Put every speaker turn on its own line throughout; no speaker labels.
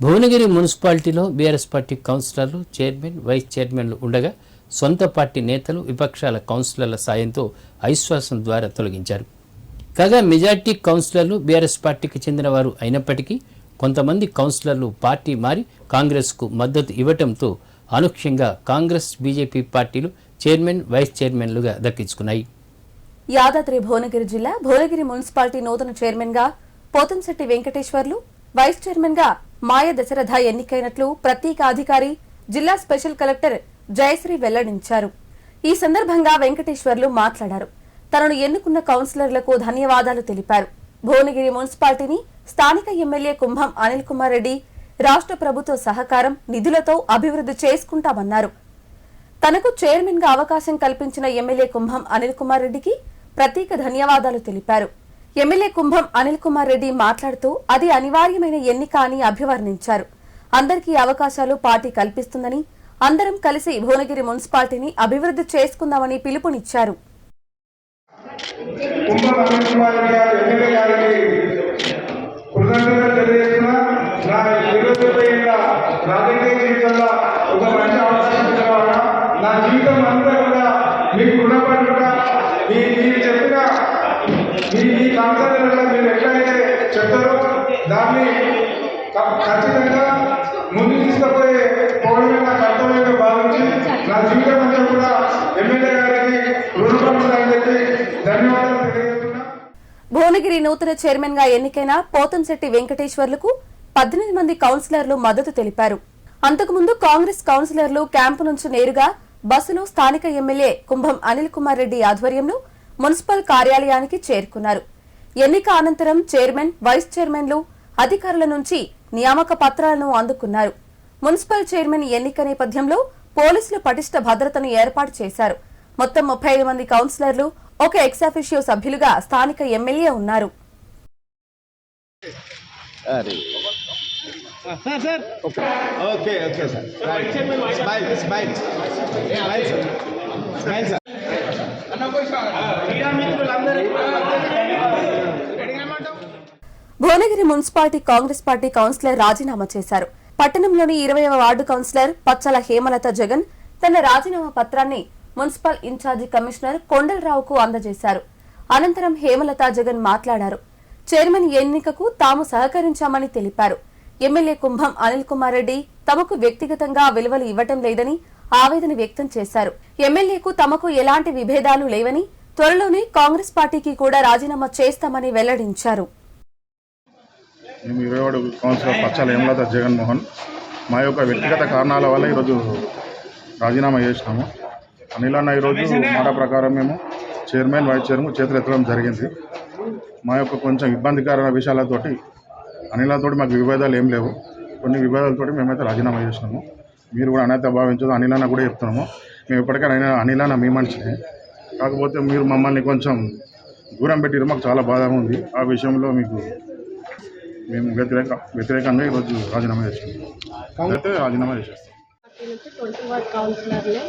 భువనగిరి మున్సిపాలిటీలో BRS party కౌన్సిలర్లు chairman vice చైర్మన్లు ఉండగా సొంత పార్టీ నేతలు విపక్షాల కౌన్సిలర్ల సాయంతో అవిశ్వాసం ద్వారా తొలగించారు. కాగా మెజార్టీ కౌన్సిలర్లు బీఆర్ఎస్ పార్టీకి చెందిన వారు అయినప్పటికీ కొంతమంది కౌన్సిలర్లు పార్టీ మారి కాంగ్రెస్కు మద్దతు ఇవ్వటంతో అనూహ్యంగా కాంగ్రెస్ బీజేపీ పార్టీలు చైర్మన్ వైస్ చైర్మన్లుగా దక్కించుకున్నాయి.
యాదాద్రి భువనగిరి జిల్లా భువనగిరి మున్సిపాలిటీ నూతన చైర్మన్గా పోతంశెట్టి వెంకటేశ్వర్లు వైస్ చైర్మన్గా మాయ దశరథ ఎన్నికైనట్లు ప్రత్యేక అధికారి జిల్లా స్పెషల్ కలెక్టర్ జయశ్రీ వెల్లడించారు. ఈ సందర్భంగా వెంకటేశ్వర్లు మాట్లాడారు. తనను ఎన్నుకున్న కౌన్సిలర్లకు ధన్యవాదాలు తెలిపారు. భువనగిరి మున్సిపాలిటీని స్థానిక ఎమ్మెల్యే కుంభం అనిల్ కుమార్ రెడ్డి రాష్ట్ర ప్రభుత్వ సహకారం నిధులతో అభివృద్ధి చేసుకుంటామన్నారు. తనకు చైర్మన్గా అవకాశం కల్పించిన ఎమ్మెల్యే కుంభం అనిల్ కుమార్ రెడ్డికి ప్రత్యేక ధన్యవాదాలు తెలిపారు. ఎమ్మెల్యే కుంభం అనిల్ కుమార్ రెడ్డి మాట్లాడుతూ అది అనివార్యమైన ఎన్నిక అని అభివర్ణించారు. అందరికీ అవకాశాలు పార్టీ కల్పిస్తుందని అందరం కలిసి భువనగిరి మున్సిపాలిటీని అభివృద్ధి చేసుకుందామని పిలుపునిచ్చారు.
నా జీవితం అంతా కూడా మీకు మీరు చెప్పిన మీ మీ కాన్సర్లలో మీరు ఎట్లయితే చెప్తారో దాన్ని ఖచ్చితంగా ముందు తీసుకుపోయే పౌరులు నాకు కర్తవ్యంగా భావించి నా జీవితం అంతా కూడా ఎమ్మెల్యే గారికి రుణపడి చెప్పి ధన్యవాదాలు తెలియజేస్తున్నా.
భువనగిరి నూతన చైర్మన్గా ఎన్నికైన పోతంశెట్టి వెంకటేశ్వర్లకు పద్దెనిమిది మంది కౌన్సిలర్లు మద్దతు తెలిపారు. అంతకుముందు కాంగ్రెస్ కౌన్సిలర్లు క్యాంపు నుంచి నేరుగా బస్సులో స్థానిక ఎమ్మెల్యే కుంభం అనిల్ కుమార్ రెడ్డి ఆధ్వర్యంలో మున్సిపల్ కార్యాలయానికి చేరుకున్నారు. ఎన్నిక అనంతరం చైర్మన్ వైస్ చైర్మన్లు అధికారుల నుంచి నియామక పత్రాలను అందుకున్నారు. మున్సిపల్ చైర్మన్ ఎన్నిక నేపథ్యంలో పోలీసులు పటిష్ట భద్రతను ఏర్పాటు చేశారు. మొత్తం ముప్పై ఐదు మంది కౌన్సిలర్లు ఒక ఎక్సాఫిషియో సభ్యులుగా స్థానిక ఎమ్మెల్యే ఉన్నారు.
అరే. Okay. Okay sir. Smile smile smile sir smile sir
Bhuvanagiri municipality Congress party councillor రాజీనామా చేశారు. పట్టణంలోని ఇరవైవ వార్డు కౌన్సిలర్ పచ్చల హేమలత జగన్ తన రాజీనామా పత్రాన్ని మున్సిపల్ ఇన్ఛార్జి కమిషనర్ కొండలరావుకు అందజేశారు. అనంతరం హేమలత జగన్ మాట్లాడారు. చైర్మన్ ఎన్నికకు తాము సహకరించామని తెలిపారు. ఎమ్మెల్యే కుంభం అనిల్ కుమార్ రెడ్డి తమకు వ్యక్తిగతంగా విలువలు ఇవ్వటం లేదని ఆవేదన వ్యక్తం చేశారు. ఎమ్మెల్యేకు తమకు ఎలాంటి విభేదాలు లేవని త్వరలోనే కాంగ్రెస్ పార్టీకి కూడా రాజీనామా చేస్తామని వెల్లడించారు.
మేము ఇరవై వాడు కౌన్సిలర్ పచ్చాల హేమలత జగన్మోహన్ మా యొక్క వ్యక్తిగత కారణాల వల్ల ఈరోజు రాజీనామా చేసినాము. అనిల్ అన్న ఈరోజు మాట ప్రకారం మేము చైర్మన్ వైస్ చైర్మన్ చేతులు ఎత్తడం జరిగింది. మా యొక్క కొంచెం ఇబ్బందికర విషయాలతోటి అనిలతోటి మాకు విభేదాలు ఏం లేవు. కొన్ని విభేదాలతోటి మేమైతే రాజీనామా చేసినాము. మీరు కూడా అనైతే భావించదు అనిల్ అన్న కూడా చెప్తున్నాము. మేము ఇప్పటికైనా అనిల్ అన్న మీ మనిషిని. కాకపోతే మీరు మమ్మల్ని కొంచెం దూరం పెట్టిరు మాకు చాలా బాధగా ఉంది. ఆ విషయంలో మీకు మేము వ్యతిరేక వ్యతిరేకంగా ఈరోజు రాజీనామా చేస్తున్నాం అయితే రాజీనామా చేసేస్తాం.
నుంచి ట్వంటీ వార్డ్ కౌన్సిలర్లు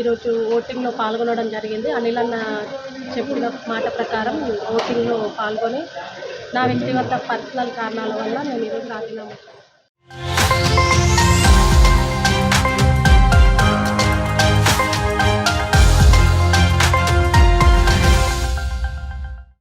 ఈరోజు ఓటింగ్లో పాల్గొనడం జరిగింది. అనిల్ అన్న చెప్పిన మాట ప్రకారం ఓటింగ్లో పాల్గొని నా వ్యక్తిగత పర్సనల్ కారణాల వల్ల నేను ఈరోజు రాజీనామా